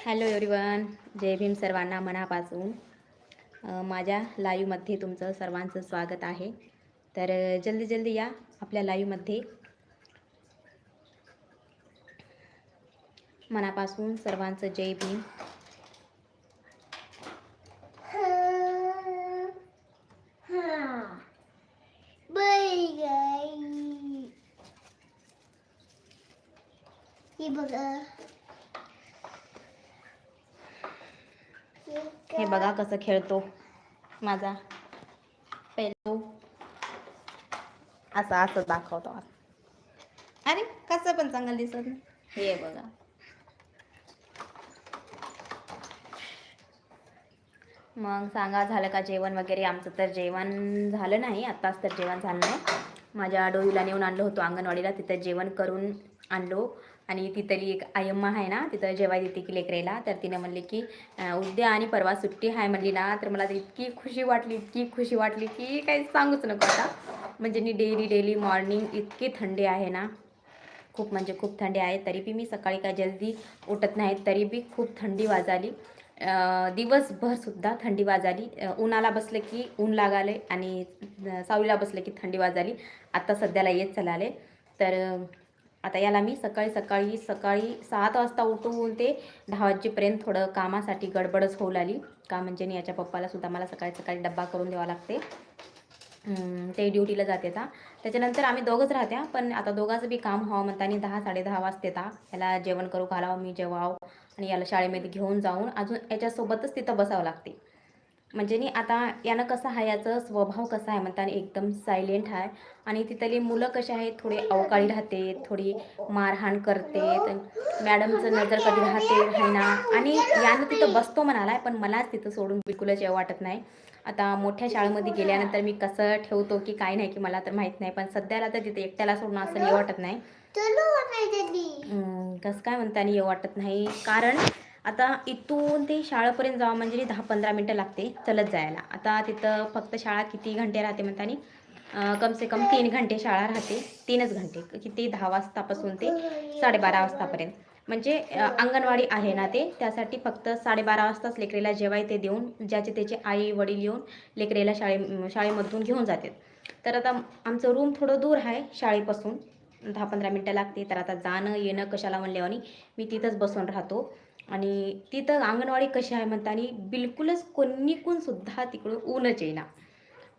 Hello everyone जय भीम सर्वांना मनापासून. माझ्या लाईव्हमध्ये तुमचं सर्वांचं स्वागत आहे. तर जल्दी जल्दी या आपल्या लाईव्हमध्ये. मनापासून सर्वांचं जय भीम. बघा हे बघा कसं खेळतो. माझा पेलो. असं असं दाखवतो. अरे कसं पण चांगलं दिसत हे बघा. मग सांगा झालं का जेवण वगैरे? आमचं तर जेवण झालं नाही. आत्ताच तर जेवण झालं नाही. माझ्या डोईला नेऊन आणलं होतं अंगणवाडीला. तिथं जेवण करून आणलो. आणि तिथली एक आयम्मा आहे ना तिथं जेवाय देते की लेकरेला तर तिने म्हणले की उद्या आणि परवा सुट्टी आहे म्हणली ना तर मला तर इतकी खुशी वाटली इतकी खुशी वाटली की काही सांगूच नको आता. म्हणजे मी डेली डेली मॉर्निंग इतकी थंडी आहे ना खूप म्हणजे खूप थंडी आहे तरी बी मी सकाळी काय जल्दी उठत नाही तरी बी खूप थंडी वाजाली. दिवसभरसुद्धा थंडी वाजाली. उन्हाला बसलं की ऊन लागाले आणि सावलीला बसलं की थंडी वाजाली. आत्ता सध्याला येत चलाले. तर आता याला मी सकाळी सकाळी सकाळी सात वाजता उठून ते दहा वाजेपर्यंत थोडं कामासाठी गडबडच होऊ लागली. का म्हणजे मी याच्या पप्पालासुद्धा मला सकाळी सकाळी डब्बा करून द्यावा लागते. ते ड्युटीला जाते आता. त्याच्यानंतर आम्ही दोघंच राहत्या पण आता दोघांचं बी काम व्हावं म्हणताना दहा साडे दहा वाजते ता याला जेवण करू घालावं मी जेवावं आणि याला शाळेमध्ये घेऊन जाऊन अजून याच्यासोबतच तिथं बसावं लागते. म्हणजे नी आता यानं कसं आहे याचं स्वभाव कसा आहे म्हणताना एकदम सायलेंट आहे. आणि तिथली मुलं कशी आहेत थोडी अवकाळी राहते थोडी मारहाण करते मॅडमचं नजर कधी राहते ना आणि यानं तिथं बसतो म्हणाला पण मलाच तिथं सोडून बिलकुलच वाटत नाही. आता मोठ्या शाळेमध्ये गेल्यानंतर मी कसं ठेवतो की काय नाही की मला तर माहीत नाही पण सध्याला तर तिथे एकट्याला सोडून असं येऊ वाटत नाही. कसं काय म्हणताना येऊ वाटत नाही. कारण आता इथून ते शाळेपर्यंत जावं म्हणजे दहा पंधरा मिनटं लागते चलत जायला. आता तिथं फक्त शाळा किती घंटे राहते म्हणतानी कम से कम तीन घंटे शाळा राहते तीनच घंटे. किती दहा वाजतापासून ते साडेबारा वाजतापर्यंत. म्हणजे अंगणवाडी आहे ना ते त्यासाठी फक्त साडेबारा वाजताच लेकरेला जेवाय ते देऊन ज्याचे त्याचे आई वडील येऊन लेकरेला शाळे शाळेमधून घेऊन जातात. तर आता आमचं रूम थोडं दूर आहे शाळेपासून. दहा पंधरा मिनटं लागते तर आता जाणं येणं कशाला म्हणल्यावानी मी तिथंच बसून राहतो. आणि तिथं अंगणवाडी कशी आहे म्हणता आणि बिलकुलच कोणीकून सुद्धा तिकडून ऊनच येईना.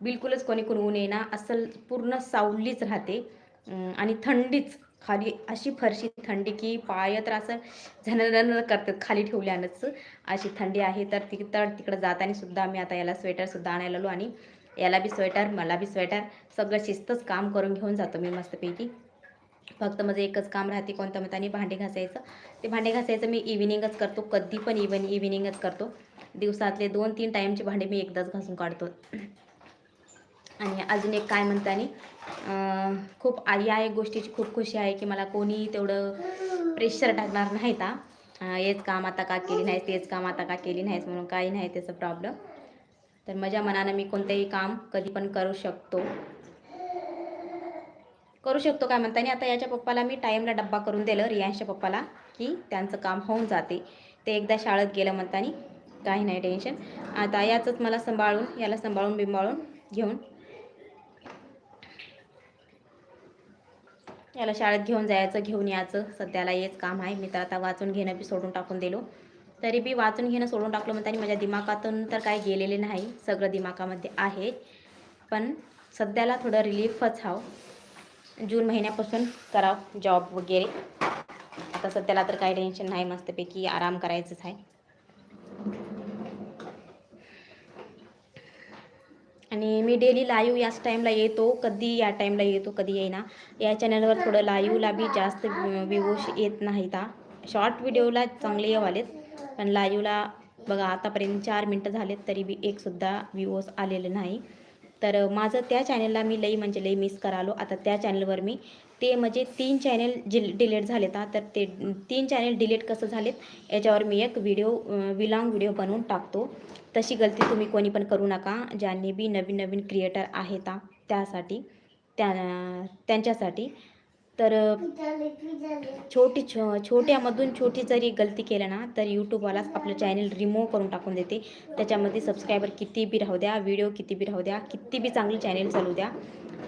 बिलकुलच कोणीकून ऊन येईना असं पूर्ण सावलीच राहते. आणि थंडीच खाली अशी फरशी थंडी की पाय तर असं झणझण करतात खाली ठेवल्यानंच अशी थंडी आहे. तर ती तर तिकडं जाताना सुद्धा मी आता याला स्वेटरसुद्धा आणायला आलो आणि याला बी स्वेटर मला बी स्वेटर सगळं शिस्तच काम करून घेऊन जातो मी मस्तपैकी. फक्त माझं एकच काम राहते कोणतं मताने भांडे घासायचं. ते भांडे घासायचं मी इव्हिनिंगच करतो कधी पण इव्हन इव्हिनिंगच करतो. दिवसातले दोन तीन टाईमचे भांडे मी एकदाच घासून काढतो. आणि अजून एक काय म्हणतानी खूप या एक गोष्टीची खूप खुशी आहे की मला कोणी तेवढं प्रेशर टाकणार नाही ता. हेच काम आता का केली नाहीस तेच काम आता का केली नाहीस म्हणून काही नाही त्याचं प्रॉब्लेम तर माझ्या मनानं मी कोणतंही काम कधी पण करू शकतो. करू शकतो काय म्हणतानी आता याच्या पप्पाला मी टाईमला डब्बा करून दिलं रियांशच्या पप्पाला की त्यांचं काम होऊन जाते. ते एकदा शाळेत गेलं म्हणतानी काही नाही टेन्शन. आता याचंच मला सांभाळून याला सांभाळून बिंबाळून घेऊन याला शाळेत घेऊन जायचं घेऊन यायचं. सध्याला हेच काम आहे. मी तर आता वाचून घेणं बी सोडून टाकून दिलो. तरी बी वाचून घेणं सोडून टाकलं म्हणतानी माझ्या दिमागातून तर काय गेलेले नाही. सगळं दिमागामध्ये आहे. पण सध्याला थोडं रिलीफच हवं. जून महिन्यापासून करावं जॉब वगैरे. आता सध्याला तर काही टेन्शन नाही मस्तपैकी आराम करायचंच आहे. आणि मी डेली लाईव्ह याच टाईमला येतो कधी या टाईमला येतो कधी येईना. या चॅनलवर थोडं लाईव्हला बी जास्त व्ह्यूज येत नाहीत शॉर्ट व्हिडिओला चांगले येवालेत पण लाईव्हला बघा आतापर्यंत चार मिनटं झालेत तरी बी एकसुद्धा व्ह्यूज आलेले नाही. तर माझं त्या चॅनलला मी लई म्हणजे लई मिस करालो. आता त्या चॅनलवर मी ते म्हणजे तीन चॅनल जिल डिलीट झालेत हा. तर ते तीन चॅनल डिलीट कसं झालेत याच्यावर मी एक व्हिडिओ विलॉंग व्हिडिओ बनवून टाकतो. तशी गलती तुम्ही कोणी पण करू नका ज्यांनी बी नवीन नवीन क्रिएटर आहेत त्यासाठी त्या त्यांच्यासाठी. तर छोटी छो छोट्यामधून छोटी जरी गलती केलं ना तर यूट्यूबवालाच आपलं चॅनल रिमूव्ह करून टाकून देते. त्याच्यामध्ये सबस्क्रायबर किती बी राहू द्या व्हिडिओ किती बी राहू द्या किती बी चांगलं चॅनल चालू द्या.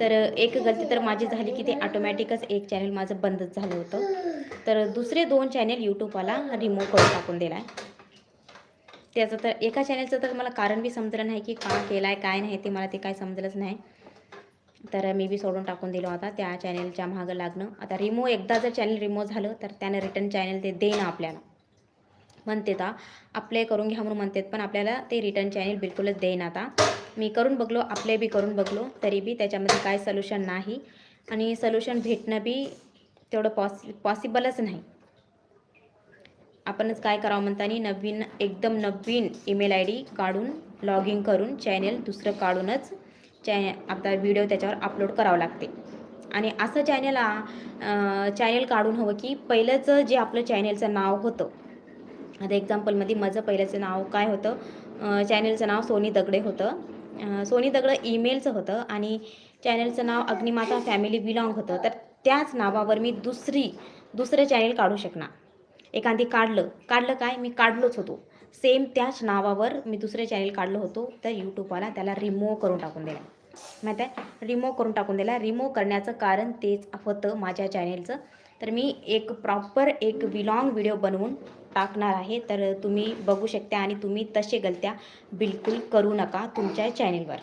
तर एक गलती तर माझी झाली की ते ऑटोमॅटिकच एक चॅनल माझं बंदच झालं होतं. तर दुसरे दोन चॅनल यूट्यूबवाला रिमूव्ह करून टाकून दिला आहे त्याचं तर एका चॅनलचं तर मला कारण बी समजलं नाही की का केलं आहे काय नाही ते मला ते काय समजलंच नाही. तर मी बी सोडून टाकून दिलो होता त्या चॅनलच्या मागं लागणं. आता रिमूव्ह एकदा जर चॅनल रिमूव्ह झालं तर त्यानं रिटर्न चॅनल ते देणं आपल्याला. म्हणते आता अप्लाय करून घ्या म्हणून म्हणतात पण आपल्याला ते रिटर्न चॅनल बिलकुलच देईन आता. मी करून बघलो अप्लाय बी करून बघलो तरी बी त्याच्यामध्ये काय सोल्युशन नाही. आणि सोल्युशन भेटणं बी तेवढं पॉसि पॉसिबलच नाही. आपणच काय करावं म्हणतानी नवीन एकदम नवीन ईमेल आय डी काढून लॉग इन करून चॅनेल दुसरं काढूनच चॅ आपला व्हिडिओ त्याच्यावर अपलोड करावं लागते. आणि असं चॅनल चॅनेल काढून हवं की पहिलंचं जे आपलं चॅनेलचं नाव होतं. आता एक्झाम्पलमध्ये माझं पहिल्याचं नाव काय होतं? चॅनेलचं नाव सोनी दगडे होतं. सोनी दगडं ईमेलचं होतं आणि चॅनेलचं नाव अग्निमाता फॅमिली बिलॉंग होतं. तर त्याच नावावर मी दुसरी दुसरं चॅनेल काढू शकणार. एखादी काढलं काढलं काय? मी काढलोच होतो. सेम त्याच नावावर मी दुसरे चॅनेल काढलं होतो. तर यूट्यूबवाला त्याला रिमूव्ह करून टाकून दिला. माहीत आहे? रिमूव्ह करून टाकून दिला. रिमूव्ह करण्याचं कारण तेच होतं माझ्या चॅनेलचं तर मी एक प्रॉपर एक विलॉंग व्हिडिओ बनवून टाकणार आहे. तर तुम्ही बघू शकता आणि तुम्ही तसे गलत्या बिलकुल करू नका तुमच्या चॅनेलवर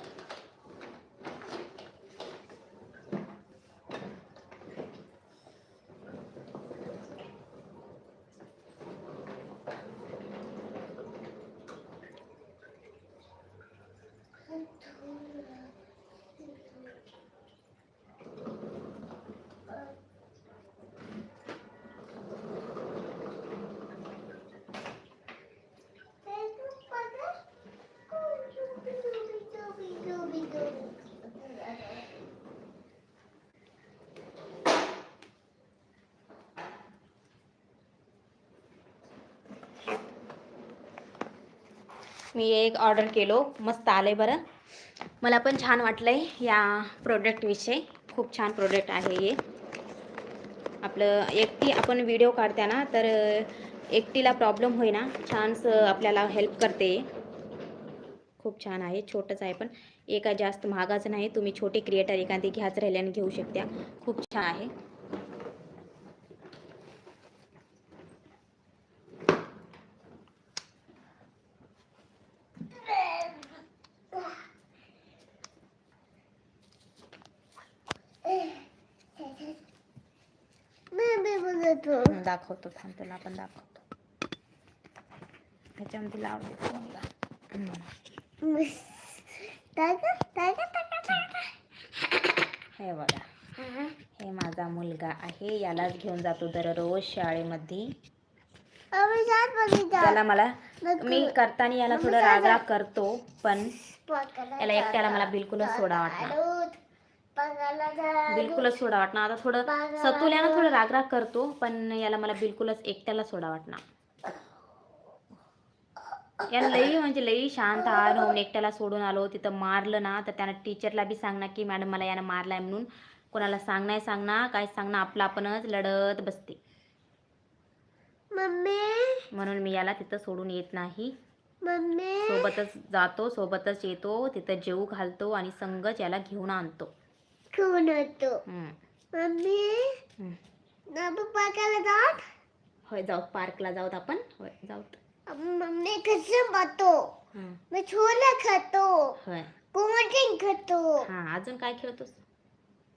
मी एक ऑर्डर केलो. मस्त आलं आहे बरं. मला पण छान वाटलं आहे या प्रोडक्टविषयी खूप छान प्रोडक्ट आहे हे. आपलं एकटी आपण व्हिडिओ काढताना तर एकटीला प्रॉब्लेम होईना. छानसं आपल्याला हेल्प करते. खूप छान आहे. छोटंच आहे पण. एका जास्त महागाचं नाही. तुम्ही छोटे क्रिएटर एखादी घ्याच राहिल्याने घेऊ शकता खूप छान आहे. दाखवतो थांब तुला आपण दाखवतो. ह्याच्यामध्ये लावते फोनला. हं. हे बघा. हे माझा मुलगा आहे यालाच घेऊन जातो दररोज शाळेमध्ये. त्याला मला मी करताना याला थोडं राग राग करतो पण याला एकट्याला मला बिलकुलच सोडा वाटणार. बिलकुलच सोडा वाटणार. आता थोडं सतुल्यानं थोडं राग राग करतो पण याला मला बिलकुलच एकट्याला सोडा वाटणार. याला लई म्हणजे लई शांत हाल होऊन एकट्याला सोडून आलो तिथं मारलं ना तर त्यानं टीचरला बी सांगणार की मॅडम मला यानं मारलाय म्हणून. कोणाला सांग नाही सांगणार काय सांगणार आपलं आपणच लढत बसते. म्हणून मी याला तिथं सोडून येत नाही. सोबतच जातो सोबतच येतो तिथं जेऊ घालतो आणि संगच याला घेऊन आणतो. होतो. हम्म. मम्मी. नबू पाकाला जात होय जाऊ पार्कला जाऊत आपण. होय जाऊत मम्मी कसं पाहतो. मी छोला खातो. होय. कोंबडी खातो. हां अजून काय खेळतोस?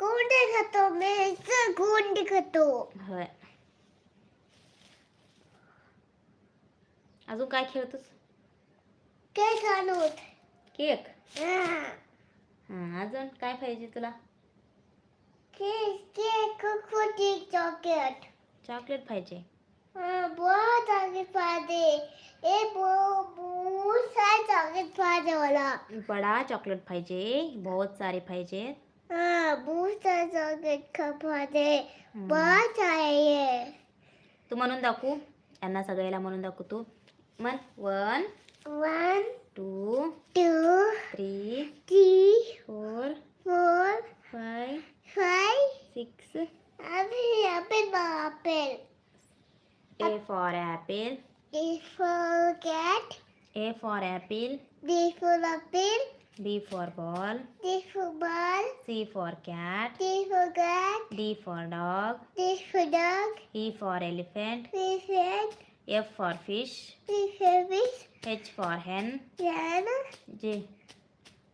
कोंबडी खातो. मी कोंबडी खातो. होय. अजून काय खेळतोस? काय खाणूत केक? हां. अजून काय पाहिजे तुला? केक केक चॉकलेट चॉकलेट पाहिजे. हाँ बहुत आगे पादे ए बो बहुत सारे चॉकलेट वाला बडा चॉकलेट पाहिजे. बहुत सारे पाहिजे. हाँ बहुत सारे चॉकलेट. बहुत सारे तू म्हणून दाखवू. यांना सगळ्याला म्हणून दाखवू तू. म्हण one one two two three three four four five five, six, apple, apple, apple. A for apple. D for cat. A for apple. B for apple. B for ball. D for ball. C for cat. D for cat. D for dog. D for dog. E for elephant. Elephant. F for fish. F for fish. H for hen. Hen. J.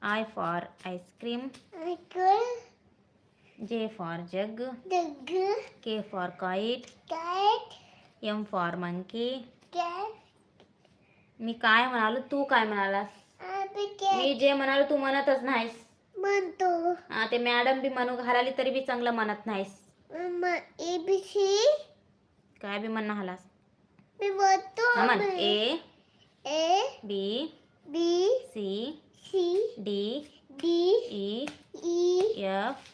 I for ice cream. Ice cream. J for jug. Dog. K for kite. Cat. M for monkey. Cat. मी काय म्हणालो? तू काय म्हणालास. मी जे म्हणालो तू म्हणतच नाहीस. म्हणतो. हा, ते मॅडम बी म्हणू घालाली तरी बी चांगलं म्हणत नाहीस. A B C. काय बी म्हणणं हालास मी हा म्हण. A. A. B. B. C. C. D. D E F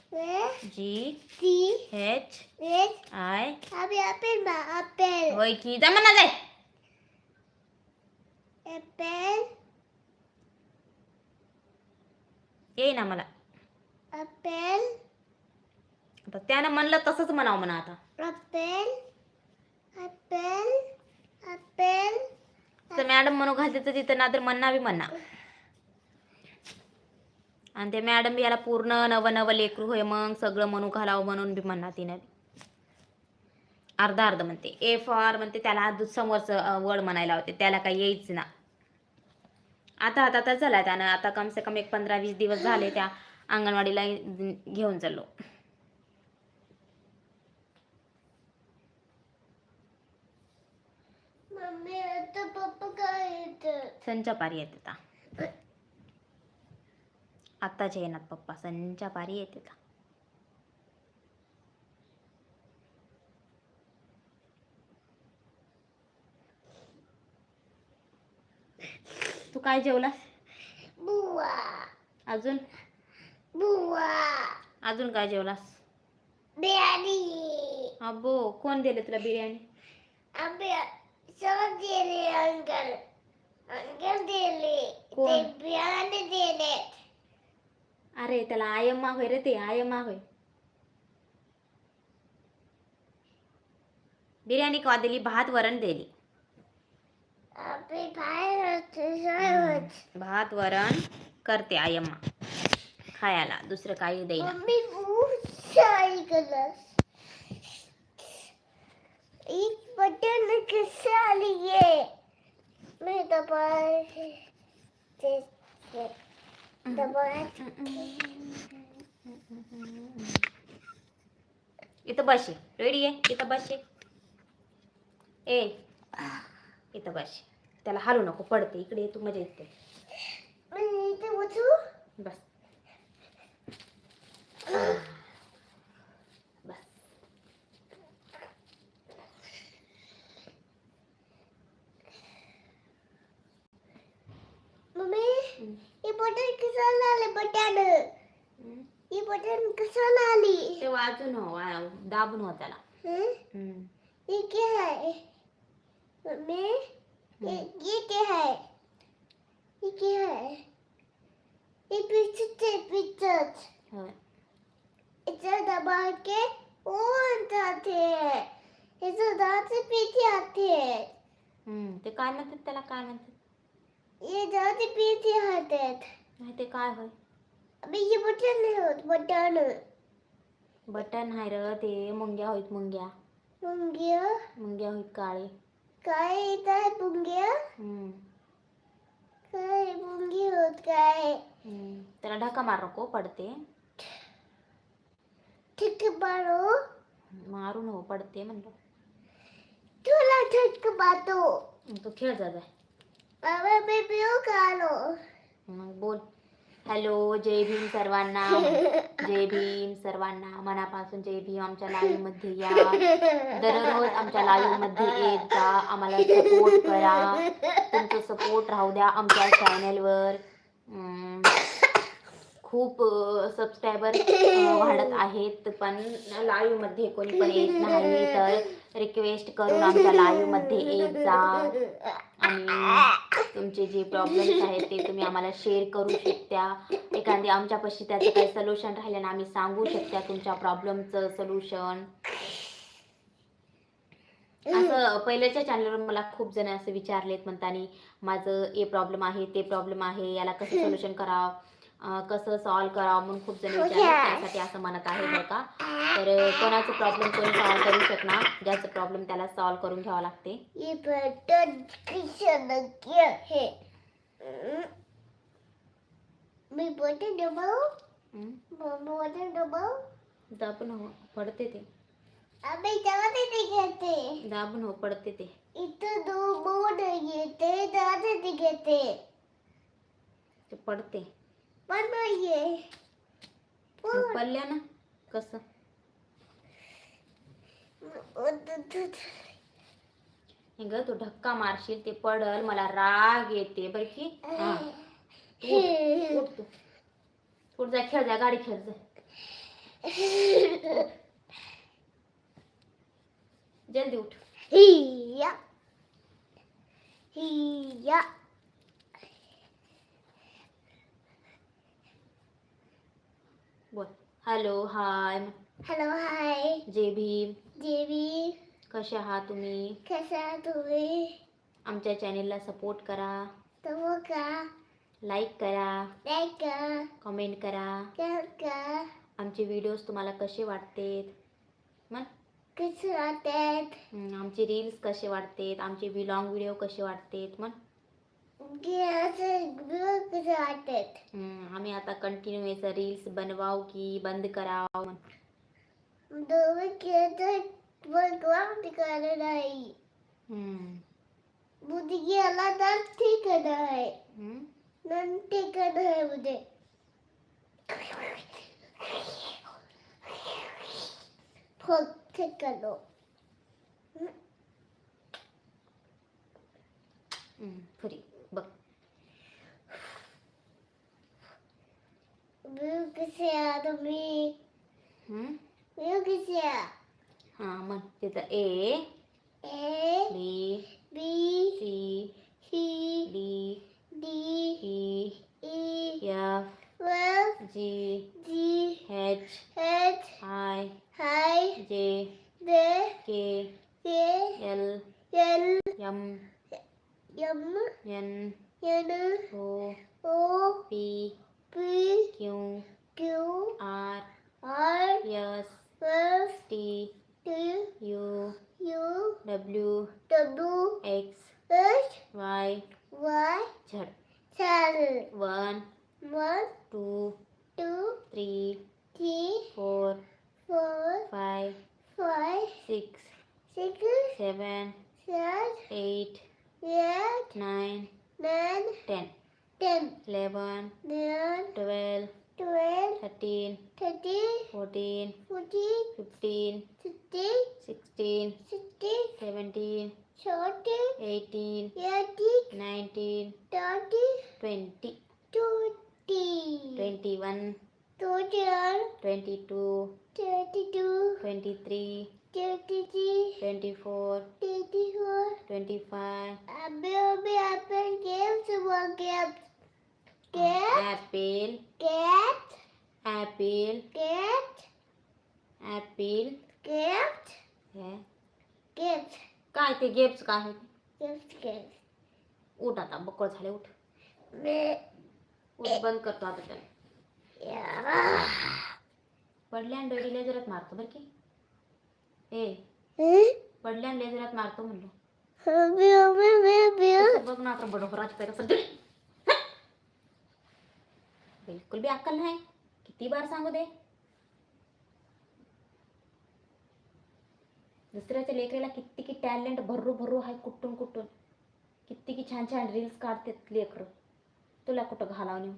G D H I. Apple apple होय की जा म्हणा जाय अपेल येई ना मला। अपेल आता त्यानं म्हणलं तसंच म्हणावं म्हणा आता. अपेल अपेल अपेल तर मॅडम म्हणू घालते तर तिथं ना तर म्हणणं बी म्हणा. आणि ते मॅडम बी याला पूर्ण नवं नवं लेकरू होय मग सगळं म्हणू घालावं म्हणून बी म्हणणार तिनं अर्धा अर्ध म्हणते. ए फॉर म्हणते त्याला समोरचं वर्ड म्हणायला होते. त्याला काही यायच ना. आता आता तर झाला त्यानं. आता कम से कम एक पंधरा वीस दिवस झाले त्या अंगणवाडीला घेऊन चाललो. काय येतं संच्या पारी येते आता आत्ताच्या येणार पप्पा संच्या पारी येते आता. तू काय जेवलास? बुवा. अजून? बुवा. अजून काय जेवलास? बिर्याणी. अबो कोण दिले तुला बिर्याणी? अबे सब दिले अंकल. अंकल दिले. कोण? ते बिर्याणी दिले. अरे त्याला आयम्मा होय रे ते आयम्मा होय. बिर्याणी का दिली भात वरण दिली. भात वरण करते आयम्मा. खायला दुसरं काही देईना. एक बटन कसं आली आहे मी इथं बसे. रेडी आहे? इथं बसे. ए. इथं बसे. त्याला हलू नको पडते. इकडे तू मजा येते. बस? बटन कसं आले बटन. हम्म. हे बटन कसं आली. ते वाजून हो वा- दाबून हो त्याला. हं? हम्म. ये क्या है मम्मी ये ये क्या है ये क्या है ये पिक्चर है पिक्चर होय. इधर दबा के वो जाते हैं इधर दांत से पीछे आते हैं हम्म. ते काय म्हणतात त्याला काय म्हणतात ये दांत पीछे आते हैं नाही ते काय होय? ये बटन नहीं होत बटन. बटन हाय र ते मुंग्या होईत मुंग्या. पुंगिया मुंग्या होईत काळे. काय पुंगिया हम्म. काय पुंगी होत काय? हम्म. त्याला ढका मार नको पडते. ठीक बारो मारून हो पडते म्हणलं. तुला ठीक बातो मग तू खेळ जा जाय बाबा बेबी कालो मग बोल. हॅलो जय भीम सर्वांना. जय भीम सर्वांना. मनापासून जय भीम आमच्या लाईव्हमध्ये या. दररोज आमच्या लाईव्हमध्ये येत जा. आम्हाला सपोर्ट करा. तुमचं सपोर्ट राहू द्या आमच्या चॅनलवर खूप सबस्क्रायबर वाढत आहेत. पण लाईव्हमध्ये कोणी पण येत नाही तर रिक्वेस्ट करून आमच्या लाईव्हमध्ये येत जा. आणि तुमचे जे प्रॉब्लेम्स आहेत ते तुम्ही आम्हाला शेअर करू शकता. एखादी आमच्यापाशी त्याचं काही सोल्युशन राहिलं ना आम्ही सांगू शकता तुमच्या प्रॉब्लेमचं सोल्युशन असं पहिल्याच्या चॅनलवर मला खूप जण असं विचारलेत म्हणतानी माझं हे प्रॉब्लेम आहे ते प्रॉब्लेम आहे याला कसं सोल्युशन करावं? कसं सॉल्व करावं म्हणून खूप जण त्यासाठी असं म्हणत आहे बरं का. तर कोणाचं प्रॉब्लेम कोणी सॉल्व करू शकणार? ज्याचं प्रॉब्लेम त्याला सॉल्व करून घ्यावं लागते. मी बटन दबाऊ हं? बटन दबाऊ दाबून हो पडते ते. अबे जाते ते घेते. दाबून हो पडते ते. इथं दो बोर्ड येते जाते ते घेते. ते पडते. पडल्या ना कसं? हे ग तू धक्का मारशील ते पडल मला राग येते बरं की? हा. उठ तू. उठ जा खेळ जा गाडी खेळ जा. जल्दी उठ. हिया हिया. बोल. हॅलो हाय हॅलो हाय जे भीम देवी कसे आहात तुम्ही? कसा तुम्ही? आमच्या चॅनेलला सपोर्ट करा. तो का? लाईक करा. नाही का कमेंट करा. का का आमचे व्हिडिओज तुम्हाला कसे वाटतेत? मग कसं वाटत हम्म, आमचे रील्स कसे वाटतेत? आमचे विलॉंग व्हिडिओ कसे वाटतेत? मग आम्ही आता कंटिन्यू याचं रील्स बनवाव की बंद कराव. दोन केलं भगवान ठिकाणं नाही हम्म, बुद्धी गेला तर ठीक आहे हम्म. नंतर ठिकाण आहे उद्या फक्त करो। हम्म, फ्री। बघ मी कसे आहे तुम्ही हम्म? मी कसे आहे हा म्हण तिथं A A B B C C D D E E F F G G H H I I twenty one twenty one twenty two twenty two twenty three twenty three twenty four twenty four twenty five अभी अभी अपन games हुआ games cat apple cat apple cat apple cat हे Games. काय ते gaps काय आहे games उठ आता बक्कळ झाले उठ. मैं उठ बंद करतो आता त्याला. पडल्या डोळी लेजरात मारतो बरं की. ए पडल्या लेजरात मारतो म्हणलं. कसं बघ ना आता कसं दे. बिलकुल बी अक्कल नाही. किती बार सांगू दे. दुसऱ्याच्या लेकरीला किती की टॅलेंट भरू भरू आहे कुठून कुठून. किती की छान छान रील्स काढतात लेकरं. तुला कुठं घालावं नेऊन?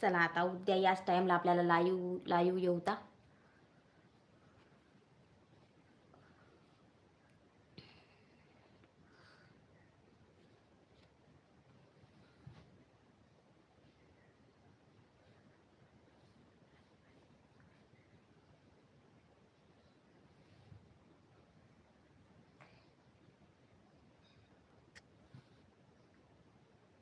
चला आता उद्या याच टाईमला आपल्याला लाईव्ह लाईव्ह येऊता